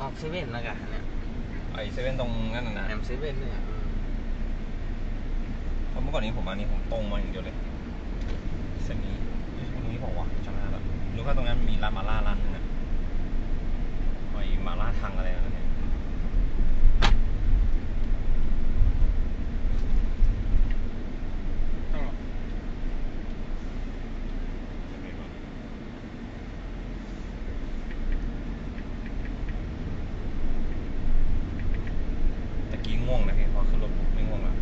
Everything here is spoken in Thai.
ออกเซเว่นแล้วกันเนี่ยไอเซเว่นตรงนั่นน่ะแอนะมเซเว่นเนี่ยอืมเพราะเมื่อก่อนนี้ผมมานี่ผมตรงมาอย่างเดียวเลยเส้นนี้ตรงนี้บอกว่าจำไม่ได้แล้วรู้แค่ตรงนั้นมีร้านมาล่าร้าน กี้ง่วงนะเห็นพอขึ้นรถไม่ง่วงละ